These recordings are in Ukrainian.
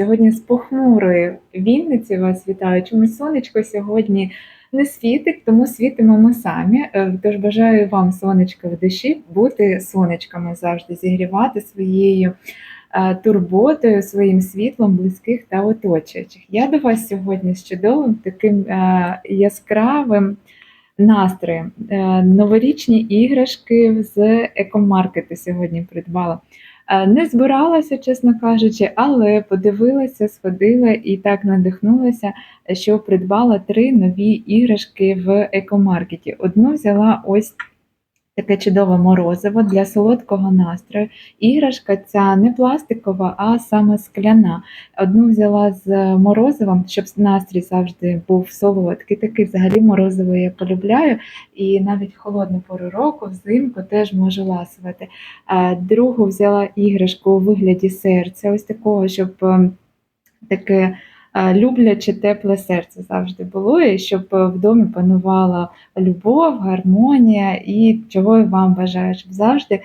Сьогодні з похмурої Вінниці вас вітаю. Чомусь сонечко сьогодні не світить, тому світимо ми самі. Е, Тож бажаю вам сонечка в душі, бути сонечками завжди, зігрівати своєю е, турботою, своїм світлом близьких та оточуючих. Я до вас сьогодні з чудовим таким е, яскравим настроєм. Новорічні іграшки з екомаркету сьогодні придбала. Е, Не збиралася, чесно кажучи, але подивилася, сходила і так надихнулася, що придбала три нові іграшки в екомаркеті. Одну взяла ось таке чудове морозиво для солодкого настрою. Іграшка ця не пластикова, а саме скляна. Одну взяла з морозивом, щоб настрій завжди був солодкий. Такий взагалі морозиво я полюбляю, і навіть холодну пору року, взимку теж можу ласувати. Другу взяла іграшку у вигляді серця, ось такого, щоб е, таке любляче, тепле серце завжди було, і щоб е, в домі панувала любов, гармонія і чого я вам бажаю, щоб завжди е,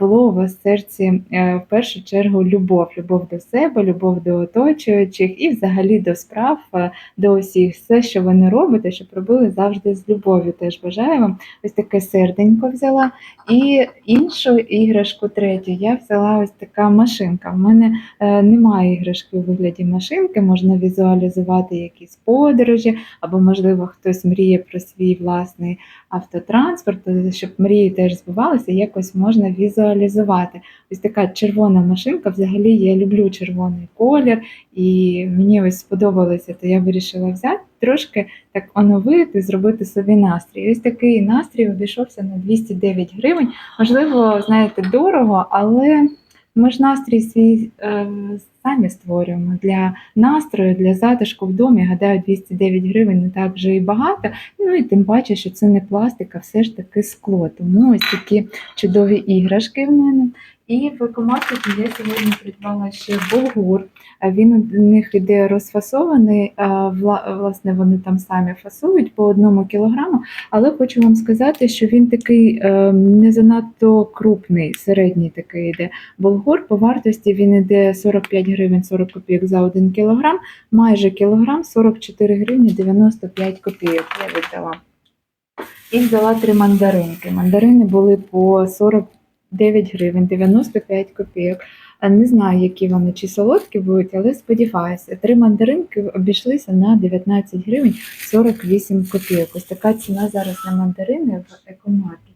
було у вас в серці е, в першу чергу любов, любов до себе, любов до оточуючих і взагалі до справ, е, до усіх. Все, що ви не робите, щоб робили завжди з любов'ю. Теж бажаю вам. Ось таке серденько взяла. І іншу іграшку третю я взяла ось така машинка. В мене е, немає іграшки у вигляді машинки, можна візуалізувати якісь подорожі, або, можливо, хтось мріє про свій власний автотранспорт, щоб мрії теж збувалися, якось можна візуалізувати. Ось така червона машинка. Взагалі я люблю червоний колір, і мені ось сподобалося, то я вирішила взяти трошки так оновити, зробити собі настрій. Ось такий настрій обійшовся на 209 гривень. Можливо, знаєте, дорого, але ми ж настрій свій е, самі створюємо для настрою, для затишку в домі. Гадаю, 209 гривень не так вже і багато. Ну і тим паче, що це не пластик, а все ж таки скло. Тому ось такі чудові іграшки в мене. І в екомаркеті я сьогодні придбала ще булгур. Він у них іде розфасований, власне, вони там самі фасують по одному кілограму. Але хочу вам сказати, що він такий е, не занадто крупний, середній такий йде. Булгур по вартості він іде 45 гривень 40 копійок за 1 кілограм, майже кілограм 44 гривні 95 копійок я віддала. І взяла три мандаринки. Мандарини були по 49 гривень 95 копійок. Не знаю, які вони чи солодкі будуть, але сподіваюся. Три мандаринки обійшлися на 19 гривень 48 копійок. Ось така ціна зараз на мандарини в екомаркеті.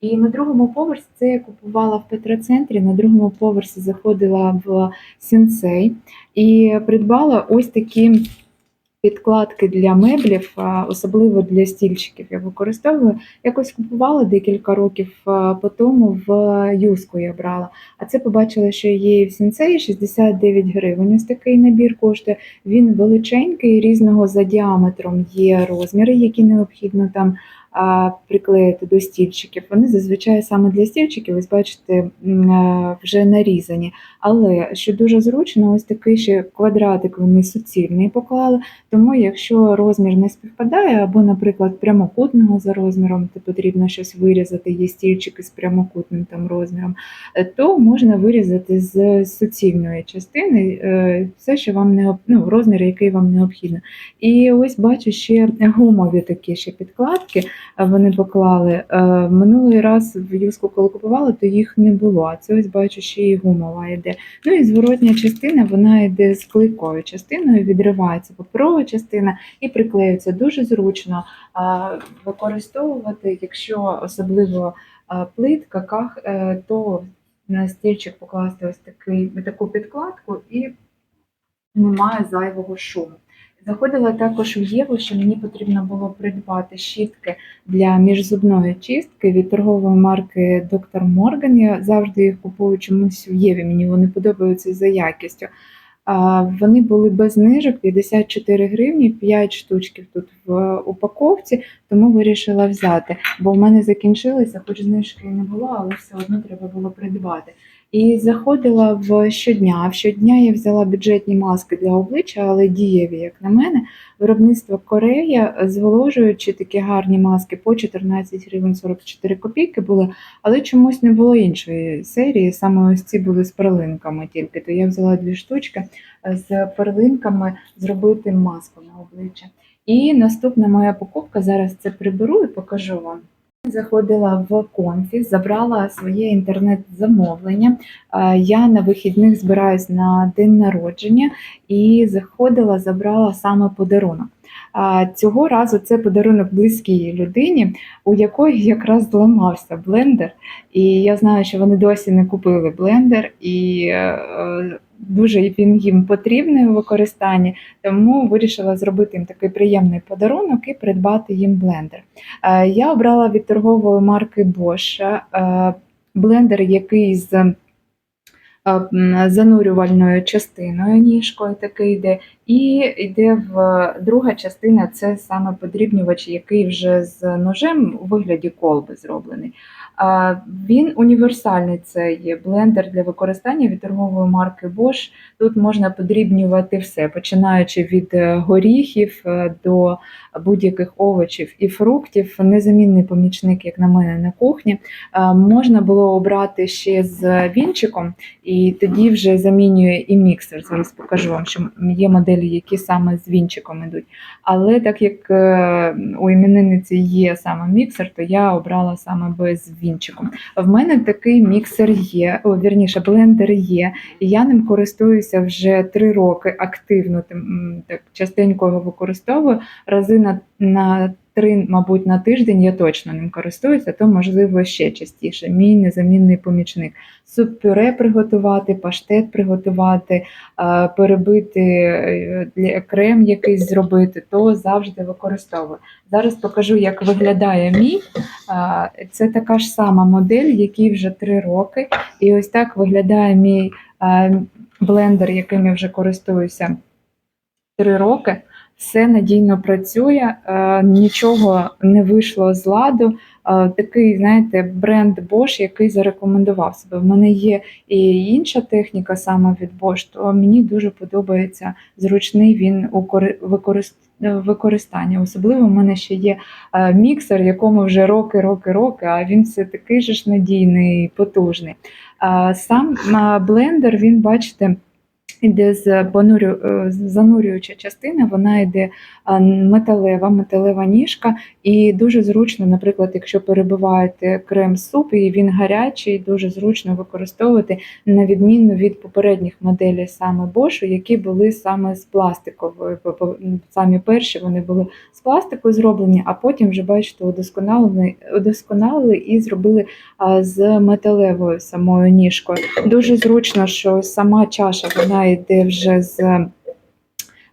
І на другому поверсі це я купувала в Петроцентрі. На другому поверсі заходила в Сінсей і придбала ось такі підкладки для меблів, особливо для стільчиків. Я використовую. Якось купувала декілька років по тому в юску я брала. А це побачила, що є в сінцеї 69 гривень. Ось такий набір коштує. Він величенький, різного за діаметром є розміри, які необхідно там приклеїти до стільчиків. Вони зазвичай саме для стільчиків, ось бачите, вже нарізані. Але що дуже зручно, ось такий ще квадратик вони суцільний поклали. Тому, якщо розмір не співпадає, або, наприклад, прямокутного за розміром, то потрібно щось вирізати, є стільчики з прямокутним там розміром, е, то можна вирізати з суцільної частини е, все, що вам не ну, розмір, який вам необхідно. І ось бачу ще гумові такі ще підкладки. Е, Вони поклали. Е, Минулий раз в юску, коли купувала, то їх не було. А це ось бачу, ще і гумова йде. Ну і зворотня частина, вона йде з клейкою частиною, відривається паперова частина і приклеюється дуже зручно а, використовувати, якщо особливо плитка, ках, е, то на стільчик покласти ось такий, таку підкладку і немає зайвого шуму. Заходила також в Єву, що мені потрібно було придбати щітки для міжзубної чистки від торгової марки Доктор Морган. Я завжди їх купую чомусь в Єві. Мені вони подобаються за якістю. Вони були без знижок 54 гривні, 5 штучків тут в упаковці, тому вирішила взяти. Бо в мене закінчилися, хоч знижки не було, але все одно треба було придбати. І заходила в щодня. Щодня я взяла бюджетні маски для обличчя, але дієві, як на мене. Виробництво Корея, зволожуючи такі гарні маски по 14 гривень 44 копійки були, але чомусь не було іншої серії. Саме ось ці були з перлинками тільки. То я взяла дві штучки е, з перлинками зробити маску на обличчя. І наступна моя покупка зараз це приберу і покажу вам. Заходила в конфі, забрала своє інтернет-замовлення. Е, Я на вихідних збираюсь на день народження і заходила, забрала саме подарунок. Цього разу це подарунок близькій людині, у якої якраз зламався блендер. І я знаю, що вони досі не купили блендер, і е, дуже він їм потрібний у використанні, тому вирішила зробити їм такий приємний подарунок і придбати їм блендер. Е, Я обрала від торгової марки Bosch е, блендер, який з е, занурювальною частиною, ніжкою такий йде, і йде в друга частина це саме подрібнювач, який вже з ножем у вигляді колби зроблений. Він універсальний цей блендер для використання від торгової марки Bosch. Тут можна подрібнювати все, починаючи від е, горіхів е, до будь-яких овочів і фруктів. Незамінний помічник, як на мене, на кухні. Можна було обрати ще з вінчиком, і тоді вже замінює і міксер. Зараз покажу вам, що є моделі, які саме з вінчиком ідуть. Але так як е, у іменинниці є саме міксер, то я обрала саме без вінчиком. В мене такий міксер є, о, вірніше, блендер є, і я ним користуюся вже три роки активно, тим, так частенько його використовую. Рази на, на три, мабуть, на тиждень я точно ним користуюся, то можливо ще частіше. Мій незамінний помічник. Суп-пюре приготувати, паштет приготувати, е, перебити е, для крем якийсь зробити, то завжди використовую. Зараз покажу, як виглядає мій. Е, Це така ж сама модель, якій вже три роки. І ось так виглядає мій е, блендер, яким я вже користуюся три роки. Все надійно працює, е, нічого не вийшло з ладу. Е, Такий, знаєте, бренд Bosch, який зарекомендував себе. В мене є і інша техніка саме від Bosch, то мені дуже подобається зручний він у е, використанні. Особливо в мене ще є міксер, якому вже роки, роки, роки, а він все такий же ж надійний, потужний. Сам блендер, він, бачите, Іде з понурю, е, занурююча частина, вона йде металева, металева ніжка, і дуже зручно, наприклад, якщо перебиваєте крем суп, і він гарячий, дуже зручно використовувати на відміну від попередніх моделей саме Bosch, які були саме з пластикової. Самі перші вони були з пластику зроблені, а потім вже бачите, удосконалили, удосконалили і зробили з металевою самою ніжкою. Дуже зручно, що сама чаша вона йде вже з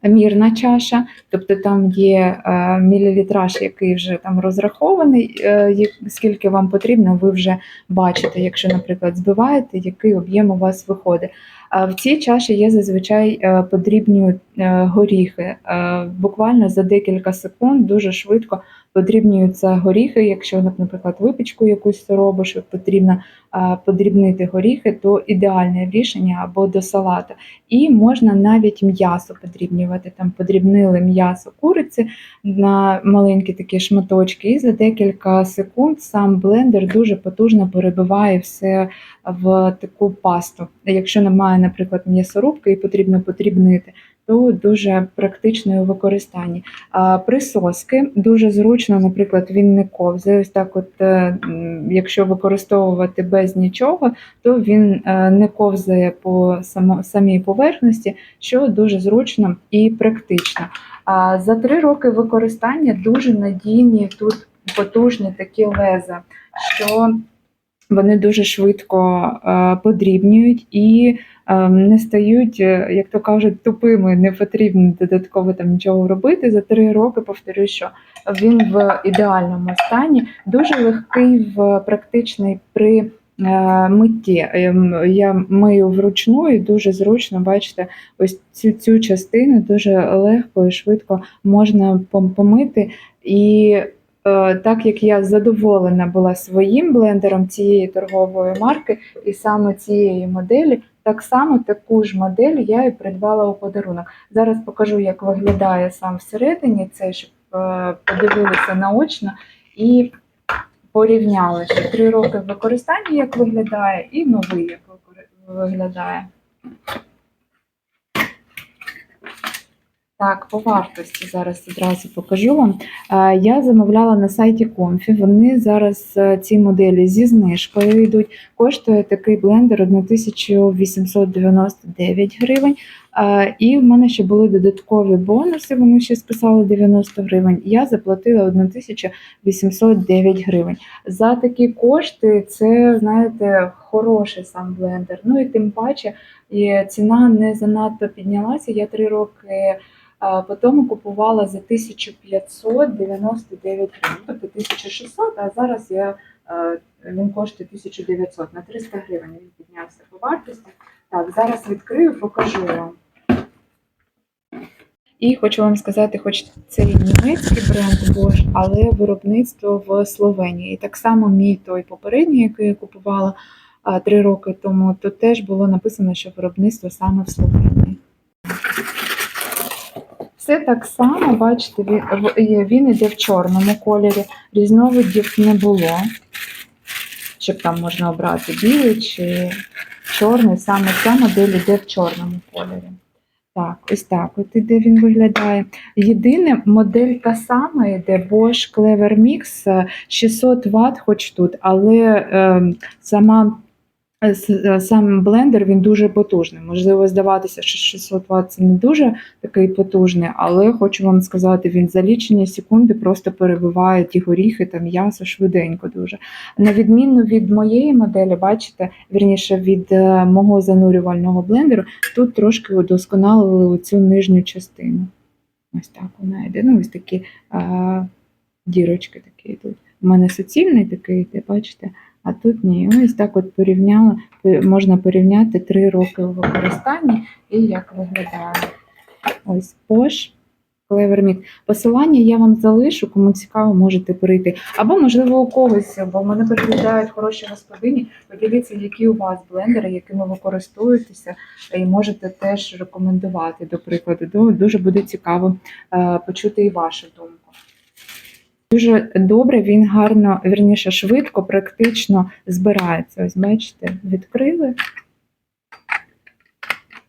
мірна чаша, тобто там є е, мілілітраж, який вже там розрахований, е, скільки вам потрібно, ви вже бачите, якщо, наприклад, збиваєте, який об'єм у вас виходить. А в цій чаші я зазвичай е, подрібнюю е, горіхи. Е, Буквально за декілька секунд дуже швидко подрібнюються горіхи. Якщо, наприклад, випічку якусь робиш, потрібно е, подрібнити горіхи, то ідеальне рішення або до салату. І можна навіть м'ясо подрібнювати. Там подрібнили м'ясо куриці на маленькі такі шматочки, і за декілька секунд сам блендер дуже потужно перебиває все в таку пасту. Якщо немає, наприклад, м'ясорубки і потрібно подрібнити, то дуже практично у використанні. А присоски дуже зручно, наприклад, він не ковзає. Ось так, от е, якщо використовувати без нічого, то він е, не ковзає по самій поверхності, що дуже зручно і практично. А за три роки використання дуже надійні тут потужні такі леза, що вони дуже швидко е, подрібнюють і е, не стають, е, як то кажуть, тупими, не потрібно додатково там нічого робити. За три роки повторюю, що він в ідеальному стані, дуже легкий в практичний при митті. Ем, Я мию вручну і дуже зручно, бачите, ось цю, цю частину дуже легко і швидко можна пом- помити. І так як я задоволена була своїм блендером цієї торгової марки і саме цієї моделі, так само таку ж модель я і придбала у подарунок. Зараз покажу, як виглядає сам всередині цей, щоб е, подивилися наочно і порівняли, що три роки використання, як виглядає, і новий, як виглядає. Так, по вартості зараз одразу покажу вам. Е, Я замовляла на сайті Comfy. Вони зараз е, ці моделі зі знижкою йдуть. Коштує такий блендер 1899 гривень. Е, І в мене ще були додаткові бонуси. Вони ще списали 90 гривень. Я заплатила 1809 гривень. За такі кошти це, знаєте, хороший сам блендер. Ну і тим паче ціна не занадто піднялася. Я три роки. Потім купувала за 1599 гривень, тобто 1600, а зараз я, е, він коштує 1900, на 300 гривень він піднявся по вартості. Так, зараз відкрию, покажу вам. І хочу вам сказати, хоч це і німецький бренд Bosch, але виробництво в Словенії. І так само мій той попередній, який я купувала три роки тому, то теж було написано, що виробництво саме в Словенії. Все так само, бачите, він, він іде в чорному кольорі, різновидів не було, щоб там можна обрати білий чи чорний. Саме ця модель іде в чорному кольорі. Так, ось так от іде він виглядає. Єдине, моделька сама йде Bosch Clever Mix е, 600 Вт, хоч тут, але е, сама е, е, сам блендер він дуже потужний. Можливо, здаватися, що 600 Вт це не дуже такий потужний, але хочу вам сказати, він за лічені секунди просто перебиває ті горіхи та м'ясо швиденько дуже. На відміну від моєї моделі, бачите, вірніше від е, мого занурювального блендеру, тут трошки удосконалили цю нижню частину. Ось так вона йде. Ну, ось такі а, дірочки такі йдуть. У мене суцільний такий йде, бачите, а тут ні. Ось так от порівняла, можна порівняти три роки у використанні і як виглядає. Ось Bosch Clever Посилання я вам залишу, кому цікаво, можете перейти. Або, можливо, у когось, бо мене переглядають хороші господині. Поділіться, які у вас блендери, якими ви користуєтеся, і можете теж рекомендувати, до прикладу. Дуже буде цікаво е, почути і вашу думку. Дуже добре, він гарно, вірніше, швидко, практично збирається. Ось бачите, відкрили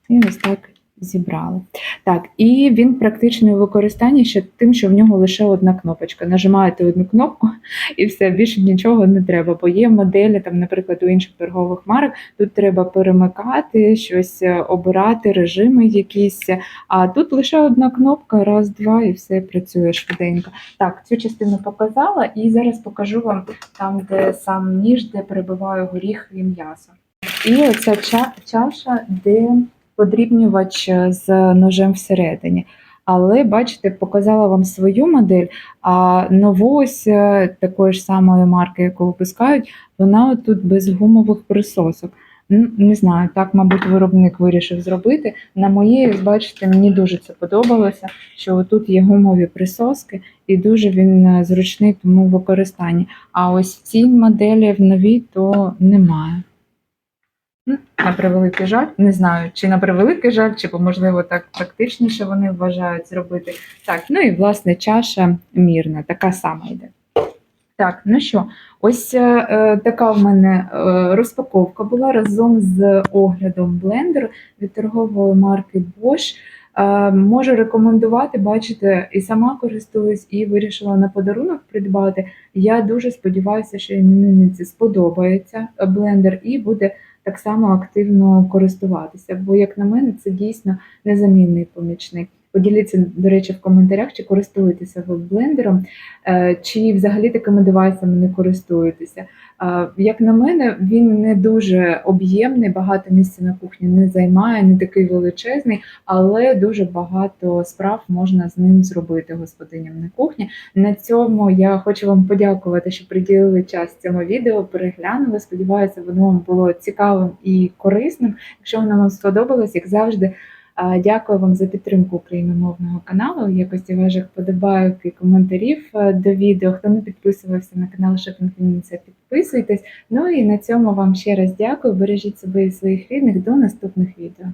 і ось так зібрали. Так, і він практичний у використанні ще тим, що в нього лише одна кнопочка. Нажимаєте одну кнопку і все, більше нічого не треба. Бо є моделі, там, наприклад, у інших торгових марок, тут треба перемикати, щось е, обирати, режими якісь. А тут лише одна кнопка, раз, два, і все працює швиденько. Так, цю частину показала, і зараз покажу вам там, де сам ніж, де перебиваю горіх і м'ясо. І оця ча- чаша, де подрібнювач з ножем всередині. Але бачите, показала вам свою модель, а нову ось е, такої ж самої марки, яку випускають, вона тут без гумових присосок. Не знаю, так, мабуть, виробник вирішив зробити. На моїй, бачите, мені дуже це подобалося, що тут є гумові присоски, і дуже він е, зручний тому використанні. А ось в цій моделі в новій то немає. На превеликий жаль, не знаю, чи на превеликий жаль, чи можливо так практичніше вони вважають зробити. Так, ну і власне чаша мірна, така сама йде. Так, ну що, ось е, е, така в мене е, розпаковка була разом з оглядом блендеру від торгової марки Bosch. Е, можу рекомендувати, бачите, і сама користуюсь, і вирішила на подарунок придбати. Я дуже сподіваюся, що іменинниці сподобається блендер і буде так само активно користуватися. Бо, як на мене, це дійсно незамінний помічник. Поділіться, до речі, в коментарях, чи користуєтеся ви блендером, е, чи взагалі такими девайсами не користуєтеся. Е, Як на мене, він не дуже об'ємний, багато місця на кухні не займає, не такий величезний, але дуже багато справ можна з ним зробити господиням на кухні. На цьому я хочу вам подякувати, що приділили час цьому відео, переглянули. Сподіваюся, воно вам було цікавим і корисним. Якщо воно вам сподобалось, як завжди. Дякую вам за підтримку україномовного каналу. Якості ваших подобайок і коментарів е, до відео. Хто не підписувався на канал Shopping Вінниця, підписуйтесь. Ну і на цьому вам ще раз дякую. Бережіть себе і своїх рідних. До наступних відео.